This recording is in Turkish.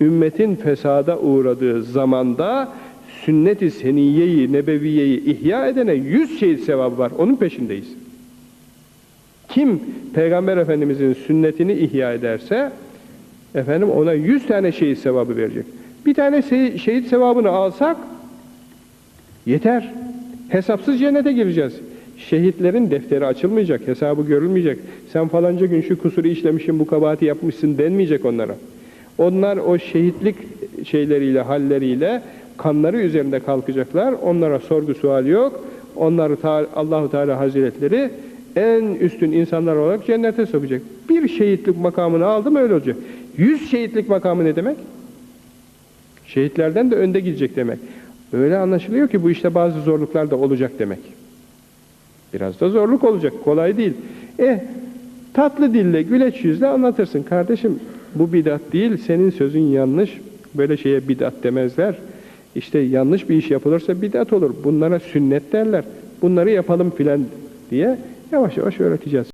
ümmetin fesada uğradığı zamanda sünnet-i seniyyeyi, nebeviyeyi ihya edene yüz şehit sevabı var. Onun peşindeyiz. Kim Peygamber Efendimizin sünnetini ihya ederse efendim ona yüz tane şehit sevabı verecek. Bir tane se- şehit sevabını alsak yeter. Hesapsız cennete gireceğiz. Şehitlerin defteri açılmayacak, hesabı görülmeyecek. Sen falanca gün şu kusuru işlemişsin, bu kabahati yapmışsın denmeyecek onlara. Onlar o şehitlik şeyleriyle, halleriyle kanları üzerinde kalkacaklar. Onlara sorgu sual yok. Onları Allahu Teala Hazretleri en üstün insanlar olarak cennete sokacak. Bir şehitlik makamını aldım öyle olacak. Yüz şehitlik makamı ne demek? Şehitlerden de önde gidecek demek. Öyle anlaşılıyor ki bu işte bazı zorluklar da olacak demek. Biraz da zorluk olacak. Kolay değil. Eh tatlı dille, güleç yüzle anlatırsın. Kardeşim bu bidat değil, senin sözün yanlış. Böyle şeye bidat demezler. İşte yanlış bir iş yapılırsa bidat olur. Bunlara sünnet derler. Bunları yapalım filan diye yavaş yavaş öğreteceğiz.